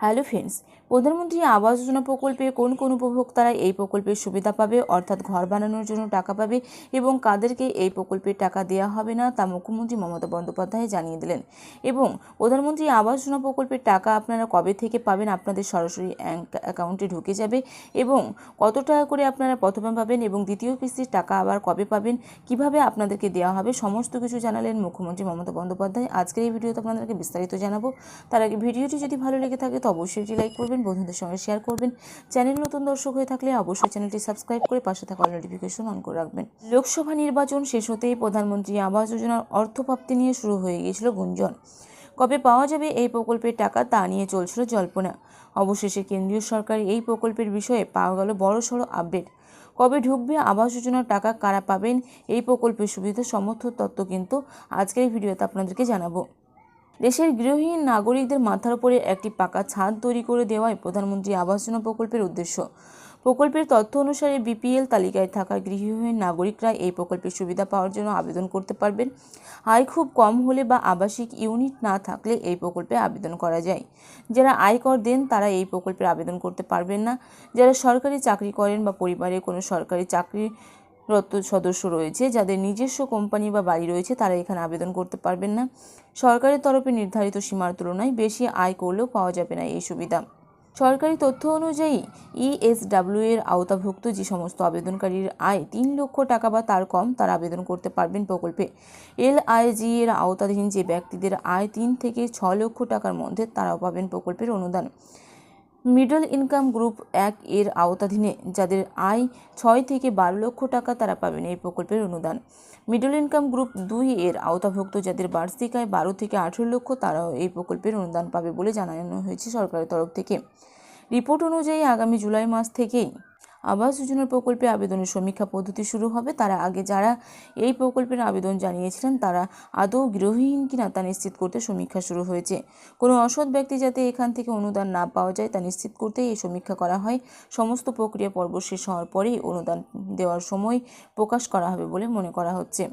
Hello friends, প্রধানমন্ত্রী আবাস যোজনা প্রকল্পে কোন কোন উপভোক্তারা এই প্রকল্পের সুবিধা পাবে? অর্থাৎ ঘর বানানোর জন্য টাকা পাবে এবং কাদেরকে এই প্রকল্পের টাকা দেওয়া হবে না তা মুখ্যমন্ত্রী মমতা বন্দ্যোপাধ্যায় জানিয়ে দিলেন। এবং প্রধানমন্ত্রী আবাস যোজনা প্রকল্পের টাকা আপনারা কবে থেকে পাবেন আপনাদের সরাসরি অ্যাকাউন্টে ঢুকে যাবে এবং কত টাকা করে আপনারা প্রথমে পাবেন এবং দ্বিতীয় কিস্তির টাকা আবার কবে পাবেন, কীভাবে আপনাদেরকে দেওয়া হবে সমস্ত কিছু জানালেন মুখ্যমন্ত্রী মমতা বন্দ্যোপাধ্যায়। আজকের এই ভিডিওতে আপনাদেরকে বিস্তারিত জানাব। তার আগে ভিডিওটি যদি ভালো লেগে থাকে অবশ্যই এটি লাইক করবেন, বন্ধুদের সঙ্গে শেয়ার করবেন। চ্যানেল নতুন দর্শক হয়ে থাকলে অবশ্যই চ্যানেলটি সাবস্ক্রাইব করে পাশে থাকা নোটিফিকেশন অন করে রাখবেন। লোকসভা নির্বাচন শেষ হতেই প্রধানমন্ত্রী আবাস যোজনার অর্থপ্রাপ্তি নিয়ে শুরু হয়ে গিয়েছিল গুঞ্জন। কবে পাওয়া যাবে এই প্রকল্পের টাকা তা নিয়ে চলছিল জল্পনা। অবশেষে কেন্দ্রীয় সরকার এই প্রকল্পের বিষয়ে পাওয়া গেল বড়সড় আপডেট কবে ঢুকবে আবাস যোজনার টাকা, কারা পাবেন, এই প্রকল্পের সুবিধা সমর্থন তত্ত্ব কিন্তু আজকের ভিডিওতে আপনাদেরকে জানাব। দেশের গৃহহীন নাগরিকদের মাথার উপরে একটি পাকা ছাদ তৈরি করে দেওয়াই প্রধানমন্ত্রী আবাস যোজনা প্রকল্পের উদ্দেশ্য। প্রকল্পের তথ্য অনুসারে বিপিএল তালিকায় থাকা গৃহহীন নাগরিকরা এই প্রকল্পের সুবিধা পাওয়ার জন্য আবেদন করতে পারবেন। আয় খুব কম হলে বা আবাসিক ইউনিট না থাকলে এই প্রকল্পে আবেদন করা যায়। যারা আয়কর দেন, তারা এই প্রকল্পের আবেদন করতে পারবেন না। যারা সরকারি চাকরি করেন বা পরিবারে কোনো সরকারি চাকরি রত সদস্য রয়েছে। যাদের নিজস্ব কোম্পানি বা বাড়ি রয়েছে, তারা এখানে আবেদন করতে পারবেন না। সরকারের তরফে নির্ধারিত সীমার তুলনায় বেশি আয় করলেও পাওয়া যাবে না এই সুবিধা। সরকারি তথ্য অনুযায়ী ইএসডাব্লিউ এর আওতাভুক্ত যে সমস্ত আবেদনকারীর আয় তিন লক্ষ টাকা বা তার কম, তারা আবেদন করতে পারবেন প্রকল্পে। এল আইজি এর আওতাধীন যে ব্যক্তিদের আয় তিন থেকে ছ লক্ষ টাকার মধ্যে, তারাও পাবেন প্রকল্পের অনুদান। মিডল ইনকাম গ্রুপ এক এর আওতাধীনে, যাদের আয় ছয় থেকে বারো লক্ষ টাকা তারা পাবেন এই প্রকল্পের অনুদান। মিডল ইনকাম গ্রুপ দুই এর আওতাভুক্ত, যাদের বার্ষিক আয় বারো থেকে আঠেরো লক্ষ, তারাও এই প্রকল্পের অনুদান পাবে বলে জানানো হয়েছে সরকারের তরফ থেকে। রিপোর্ট অনুযায়ী আগামী জুলাই মাস থেকেই আবাস যোজনার প্রকল্পে আবেদনের সমীক্ষা পদ্ধতি শুরু হবে। তারা আগে যারা এই প্রকল্পের আবেদন জানিয়েছিলেন, তারা আদৌ গৃহহীন কিনা তা নিশ্চিত করতে সমীক্ষা শুরু হয়েছে। কোনো অসৎ ব্যক্তি যাতে এখান থেকে অনুদান না পাওয়া যায়, তা নিশ্চিত করতেই এই সমীক্ষা করা হয়। সমস্ত প্রক্রিয়া পর্ব শেষ হওয়ার পরেই অনুদান দেওয়ার সময় প্রকাশ করা হবে বলে মনে করা হচ্ছে।